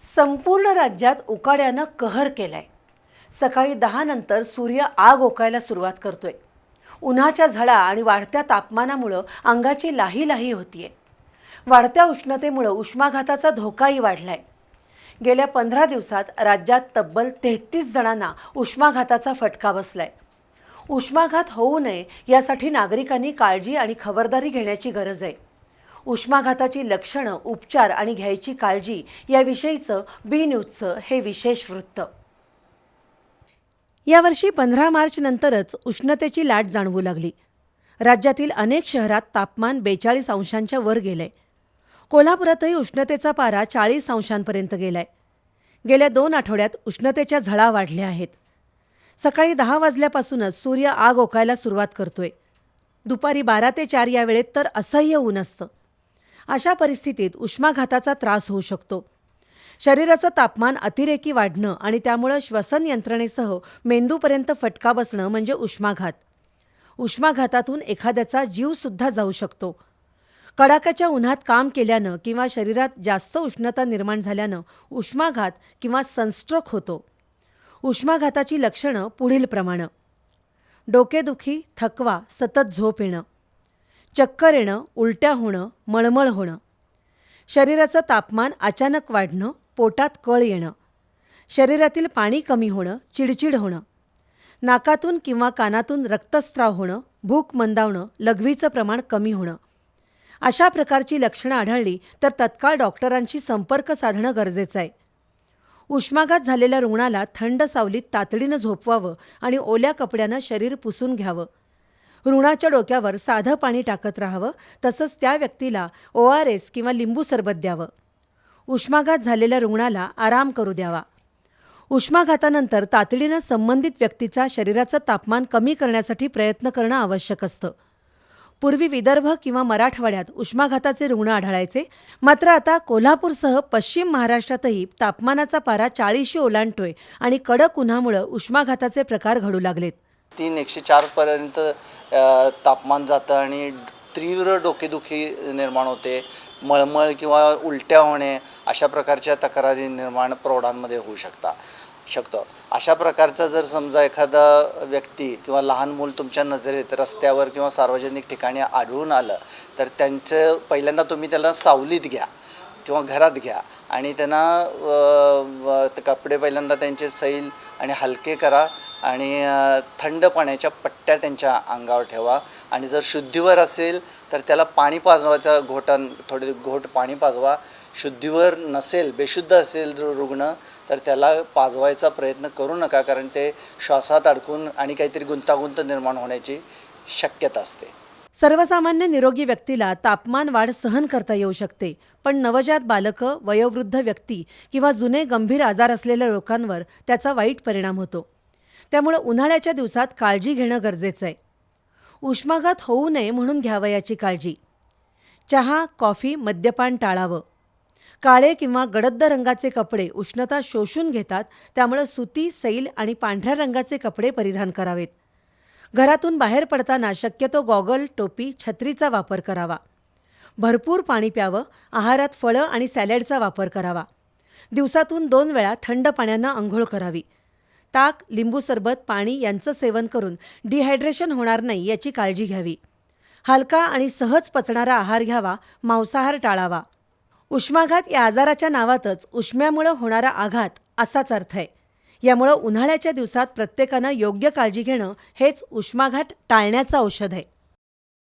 संपूर्ण राज्यात उकाड्यानं कहर केलाय. सकाळी दहा नंतर सूर्य आग ओकायला सुरुवात करतोय. उन्हाच्या झळा आणि वाढत्या तापमानामुळं अंगाची लाही लाही होतीये. वाढत्या उष्णतेमुळं उष्माघाताचा धोकाही वाढलाय. गेल्या पंधरा दिवसात राज्यात तब्बल तेहतीस जणांना उष्माघाताचा फटका बसलाय. उष्माघात होऊ नये यासाठी नागरिकांनी काळजी आणि खबरदारी घेण्याची गरज आहे. उष्माघाताची लक्षणं उपचार आणि घ्यायची काळजी याविषयीचं बी न्यूजचं हे विशेष वृत्त. यावर्षी पंधरा मार्च नंतरच उष्णतेची लाट जाणवू लागली. राज्यातील अनेक शहरात तापमान बेचाळीस अंशांच्या वर गेलंय. कोल्हापुरातही उष्णतेचा पारा चाळीस अंशांपर्यंत गेलाय. गेल्या दोन आठवड्यात उष्णतेच्या झळा वाढल्या आहेत. सकाळी दहा वाजल्यापासूनच सूर्य आग ओकायला सुरुवात करतोय. दुपारी बारा ते चार या वेळेत तर असह्य ऊन असतं. अशा परिस्थितीत उष्माघाताचा त्रास होऊ शकतो. शरीराचं तापमान अतिरेकी वाढणं आणि त्यामुळं श्वसन यंत्रणेसह मेंदूपर्यंत फटका बसणं म्हणजे उष्माघात. उष्माघातातून एखाद्याचा जीवसुद्धा जाऊ शकतो. कडाक्याच्या उन्हात काम केल्यानं किंवा शरीरात जास्त उष्णता निर्माण झाल्यानं उष्माघात किंवा सनस्ट्रोक होतो. उष्माघाताची लक्षणं पुढीलप्रमाणे डोकेदुखी थकवा सतत झोप येणं. चक्कर येणं उलट्या होणं मळमळ होणं. शरीराचं तापमान अचानक वाढणं पोटात कळ येणं. शरीरातील पाणी कमी होणं चिडचिड होणं. नाकातून किंवा कानातून रक्तस्राव होणं भूक मंदावणं लघवीचं प्रमाण कमी होणं. अशा प्रकारची लक्षणं आढळली तर तत्काळ डॉक्टरांशी संपर्क साधणं गरजेचं आहे. उष्माघात झालेल्या रुग्णाला थंड सावलीत तातडीनं झोपवावं आणि ओल्या कपड्यानं शरीर पुसून घ्यावं. रुग्णाच्या डोक्यावर साधं पाणी टाकत राहावं तसंच त्या व्यक्तीला ओ आर एस किंवा लिंबू सरबत द्यावं. उष्माघात झालेल्या रुग्णाला आराम करू द्यावा. उष्माघातानंतर तातडीनं संबंधित व्यक्तीचा शरीराचं तापमान कमी करण्यासाठी प्रयत्न करणं आवश्यक असतं. पूर्वी विदर्भ किंवा मराठवाड्यात उष्माघाताचे रुग्ण आढळायचे मात्र आता कोल्हापूरसह पश्चिम महाराष्ट्रातही तापमानाचा पारा चाळीशी ओलांडतोय आणि कडक उन्हामुळं उष्माघाताचे प्रकार घडू लागलेत. तीन एकशे चारपर्यंत तापमान जातं आणि तीव्र डोकेदुखी निर्माण होते. मळमळ किंवा उलट्या होणे अशा प्रकारच्या तक्रारी निर्माण प्रौढांमध्ये होऊ शकता शकतं. अशा प्रकारचा जर समजा एखादा व्यक्ती किंवा लहान मूल तुमच्या नजरेत रस्त्यावर किंवा सार्वजनिक ठिकाणी आढळून आलं तर त्यांचं पहिल्यांदा तुम्ही त्याला सावलीत घ्या किंवा घरात घ्या आणि त्यांना ते कपडे पहिल्यांदा त्यांचे सैल आणि हलके करा आणि थंड पाण्याच्या पट्ट्या त्यांच्या अंगावर ठेवा. आणि जर शुद्धीवर असेल तर त्याला पाणी पाजवायचा घोटन थोडे घोट पाणी पाजवा. शुद्धीवर नसेल बेशुद्ध असेल जर रुग्ण तर त्याला पाजवायचा प्रयत्न करू नका कारण ते श्वासात अडकून आणि काहीतरी गुंतागुंत निर्माण होण्याची शक्यता असते. सर्वसामान्य निरोगी व्यक्तीला तापमान वाढ सहन करता येऊ शकते पण नवजात बालकं वयोवृद्ध व्यक्ती किंवा जुने गंभीर आजार असलेल्या लोकांवर त्याचा वाईट परिणाम होतो. त्यामुळे उन्हाळ्याच्या दिवसात काळजी घेणं गरजेचं आहे. उष्माघात होऊ नये म्हणून घ्यावयाची काळजी. चहा कॉफी मद्यपान टाळावं. काळे किंवा गडद रंगाचे कपडे उष्णता शोषून घेतात त्यामुळे सुती सैल आणि पांढऱ्या रंगाचे कपडे परिधान करावेत. घरातून बाहेर पडताना शक्यतो गॉगल टोपी छत्रीचा वापर करावा. भरपूर पाणी प्यावं आहारात फळं आणि सॅलडचा वापर करावा. दिवसातून दोन वेळा थंड पाण्यानं आंघोळ करावी. ताक लिंबू सरबत पाणी यांचं सेवन करून डिहायड्रेशन होणार नाही याची काळजी घ्यावी. हलका आणि सहज पचणारा आहार घ्यावा मांसाहार टाळावा. उष्माघात या आजाराच्या नावातच उष्म्यामुळं होणारा आघात असाच अर्थ आहे. यामुळं उन्हाळ्याच्या दिवसात प्रत्येकानं योग्य काळजी घेणं हेच उष्माघात टाळण्याचं औषध आहे.